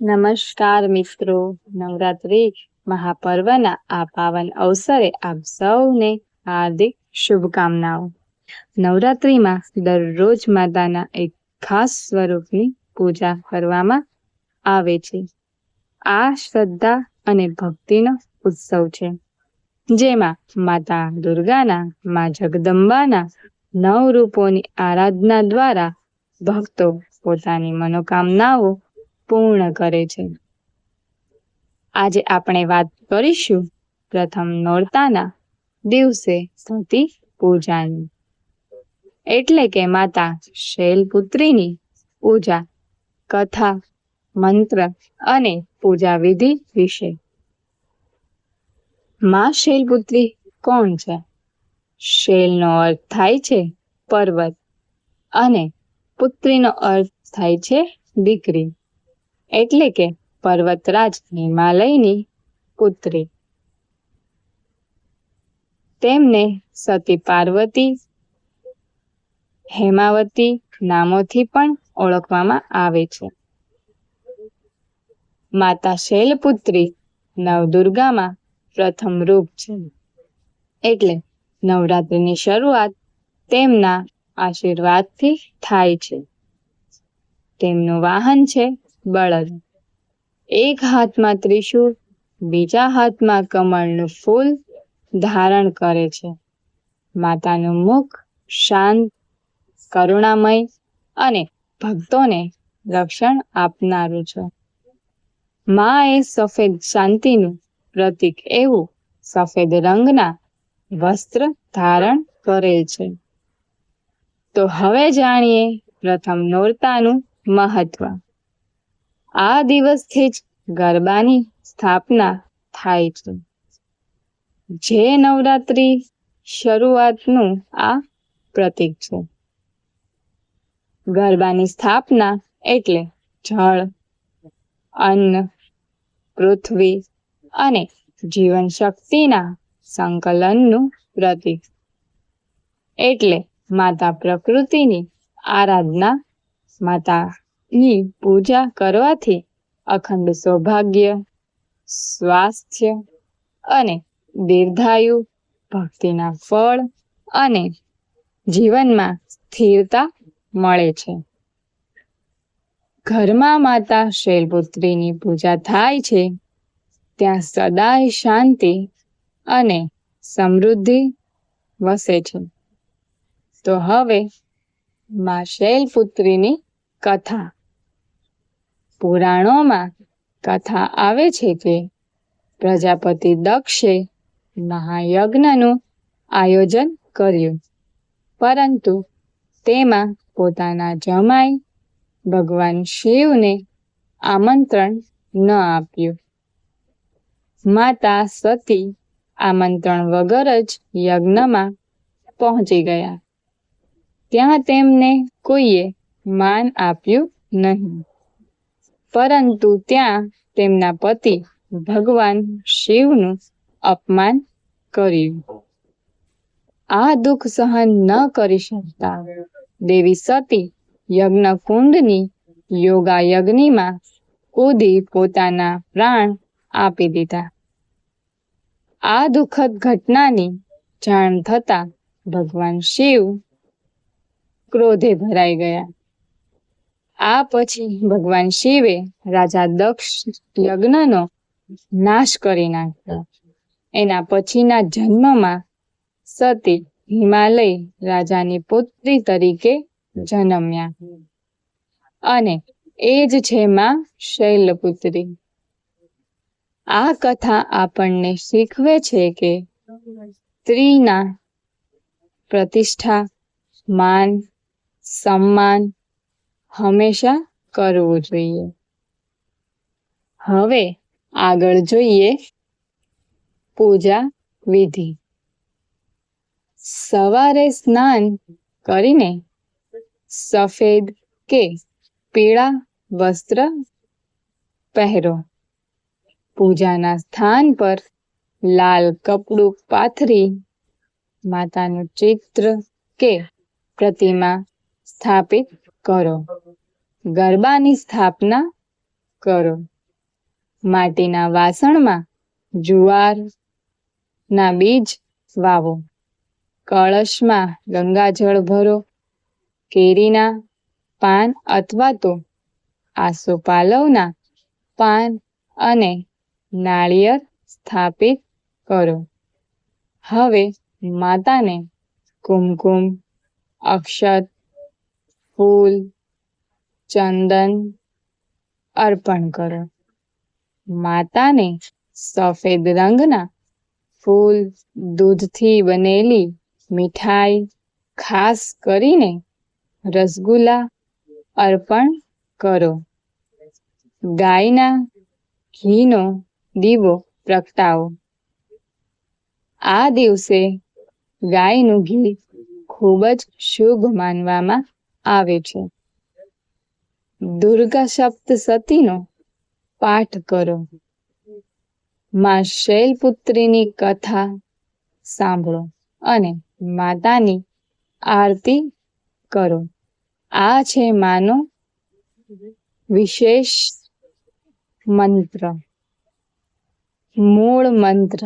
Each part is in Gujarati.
નમસ્કાર મિત્રો. નવરાત્રી મહાપર્વના આ પાવન અવસરે આપ સૌને હાર્દિક શુભકામનાઓ. નવરાત્રીમાં દરરોજ માતાના એક ખાસ સ્વરૂપની પૂજા કરવામાં આવે છે. આ શ્રદ્ધા અને ભક્તિનો ઉત્સવ છે. જેમાં માતા દુર્ગાના, મા જગદંબાના નવ રૂપોની આરાધના દ્વારા ભક્તો પોતાની મનોકામનાઓ પૂર્ણ કરે છે. આજે આપણે વાત કરીશું પ્રથમ નોરતાના દિવસે થતી પૂજાની. એટલે કે માતા શૈલપુત્રીની પૂજા, કથા, મંત્ર અને પૂજા વિધિ વિશે. માં શૈલપુત્રી કોણ છે? શૈલનો અર્થ થાય છે પર્વત અને પુત્રીનો અર્થ થાય છે દીકરી. એટલે કે પર્વતરાજ હિમાલયની પુત્રી. તેમને સતી પાર્વતી, હેમાવતી નામોથી પણ ઓળખવામાં આવે છે. માતા શૈલપુત્રી નવદુર્ગામાં પ્રથમ રૂપ છે. એટલે નવરાત્રિની શરૂઆત તેમના આશીર્વાદથી થાય છે. તેમનું વાહન છે બળદ એક હાથમાં ત્રિશૂળ, બીજા હાથમાં કમળનું ફૂલ ધારણ કરે છે. માતાનું મુખ શાંત, કરુણામય અને ભક્તોને રક્ષણ આપનારું છે. મા એ સફેદ શાંતિનું પ્રતીક એવું સફેદ રંગના વસ્ત્ર ધારણ કરેલ છે. તો હવે જાણીએ પ્રથમ નોરતાનું મહત્વ. આ દિવસથી જ ગરબાની સ્થાપના થાય છે. જે નવરાત્રી શરૂઆતનું આ પ્રતીક છે. ગરબાની સ્થાપના એટલે જળ, અન્ન, પૃથ્વી અને જીવન શક્તિના સંકલનનું પ્રતીક. એટલે માતા પ્રકૃતિની આરાધના માતાની પૂજા કરવાથી અખંડ સૌભાગ્ય, સ્વાસ્થ્ય અને દીર્ઘાયુ, ભક્તિના ફળ અને જીવનમાં સ્થિરતા મળે છે. ઘરમાં માતા શૈલપુત્રીની પૂજા થાય છે, ત્યાં સદાય શાંતિ અને સમૃદ્ધિ વસે છે. તો હવે માં શૈલપુત્રીની કથા. પુરાણોમાં કથા આવે છે કે પ્રજાપતિ દક્ષે મહાયજ્ઞનું આયોજન કર્યું. પરંતુ તેમાં પોતાના જમાઈ ભગવાન શિવને આમંત્રણ ન આપ્યું. માતા સતી આમંત્રણ વગર જ યજ્ઞમાં પહોંચી ગયા. ત્યાં તેમને કોઈએ માન આપ્યું નહીં. પરંતુ ત્યાં તેમના પતિ ભગવાન શિવનું અપમાન કર્યું. આ દુઃખ સહન ન કરી શકતા દેવી સતી યજ્ઞ કુંડની યોગા યજ્ઞમાં કૂદી પોતાના પ્રાણ આપી દીધા. આ દુઃખદ ઘટનાની જાણ થતા ભગવાન શિવ ક્રોધે ભરાઈ ગયા. આ પછી ભગવાન શિવે રાજા દક્ષ યજ્ઞનો નાશ કરી નાખ્યો. એના પછીના જન્મમાં સતી હિમાલય રાજાની પુત્રી તરીકે જન્મ્યા. અને એ જ છે માં શૈલપુત્રી. આ કથા આપણને શીખવે છે કે સ્ત્રીના પ્રતિષ્ઠા, માન, સન્માન હંમેશા કરવું જોઈએ. હવે આગળ જોઈએ પૂજા વિધિ. સવારે સ્નાન કરીને સફેદ કે પીળા વસ્ત્ર પહેરો. પૂજાના સ્થાન પર લાલ કપડું પાથરી માતાનું ચિત્ર કે પ્રતિમા સ્થાપિત કરો. ગરબાની સ્થાપના કરો. માટીના વાસણમાં જુવાર ના બીજ વાવો. કળશમાં ગંગાજળ ભરો. કેરીના પાન અથવા તો આસોપાલવના પાન અને નાળિયેર સ્થાપિત કરો. હવે માતાને કુમકુમ, અક્ષત, ફૂલ ચંદન અર્પણ કરો. માતાને સફેદ રંગના ફૂલ દૂધથી બનેલી મીઠાઈ ખાસ કરીને રસગુલ્લા અર્પણ કરો. ગાયના ઘીનો દીવો પ્રગટાવો. આ દિવસે ગાયનું ઘી ખૂબ જ શુભ માનવામાં આવે છે. દુર્ગા સપ્ત સતીનો પાઠ કરો. માં શૈલપુત્રીની કથા સાંભળો અને માતાની આરતી કરો. આ છે માનો વિશેષ મંત્ર. મૂળ મંત્ર.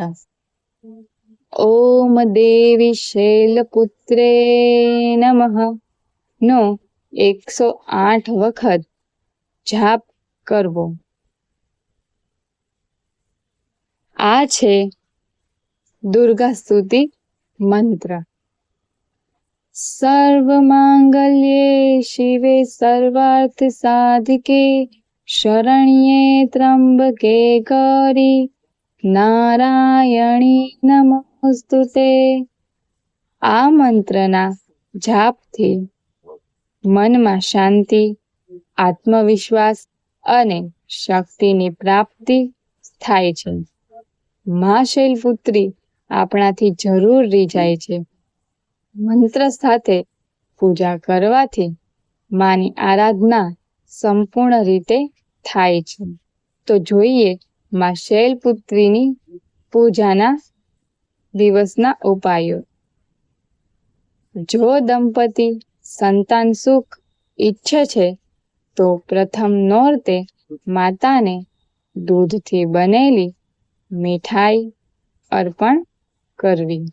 ઓમ દેવી શૈલપુત્રે નમઃ. નો એકસો આઠ વખત જાપ કરવો. આ છે દુર્ગા સ્તુતિ મંત્ર. સર્વમાંગલ્યે શિવે સર્વાર્થ સાધકે શરણ્યે ત્રંબકે ગરી નારાયણી નમોસ્તુતે. આ મંત્રના જાપથી મનમાં શાંતિ, આત્મવિશ્વાસ અને શક્તિની પ્રાપ્તિ થાય છે. મા શૈલપુત્રી આપણાથી જરૂર રીઝાય છે. મંત્ર સાથે પૂજા કરવાથી માની આરાધના સંપૂર્ણ રીતે થાય છે. તો જોઈએ માં શૈલપુત્રીની પૂજાના દિવસના ઉપાયો. જો દંપતી સંતાન સુખ ઈચ્છે છે, તો પ્રથમ નોરતે માતાને દૂધથી બનેલી મીઠાઈ અર્પણ કરવી.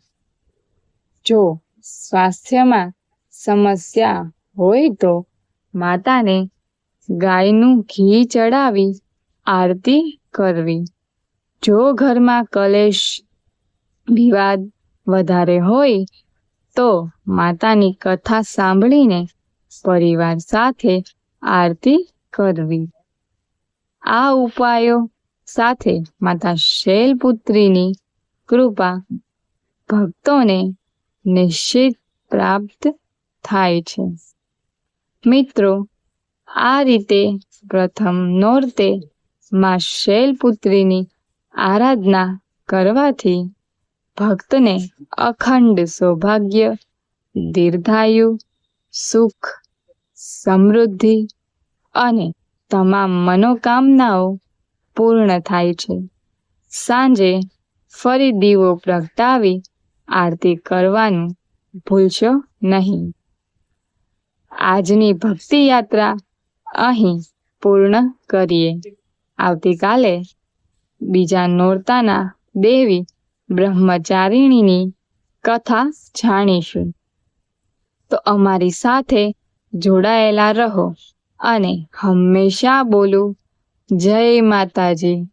જો સ્વાસ્થ્યમાં સમસ્યા હોય તો માતાને ગાયનું ઘી ચડાવી આરતી કરવી. જો ઘરમાં કલેશ વિવાદ વધારે હોય તો માતાની કથા સાંભળીને પરિવાર સાથે આરતી કરવી. આ ઉપાયો સાથે માતા શૈલપુત્રીની કૃપા ભક્તોને નિશ્ચિત પ્રાપ્ત થાય છે. મિત્રો, આ રીતે પ્રથમ નોરતે માં શૈલપુત્રીની આરાધના કરવાથી ભક્તને અખંડ સૌભાગ્ય, દીર્ઘાયુ, સુખ, સમૃદ્ધિ અને તમામ મનોકામનાઓ પૂર્ણ થાય છે. સાંજે ફરી દીવો પ્રગટાવી આરતી કરવાનું ભૂલશો નહીં. આજની ભક્તિ યાત્રા અહીં પૂર્ણ કરીએ. આવતીકાલે બીજા નોરતાના દેવી બ્રહ્મચારિણીની કથા જાણીશું. તો અમારી સાથે જોડાયેલા રહો અને હંમેશા બોલું જય માતાજી.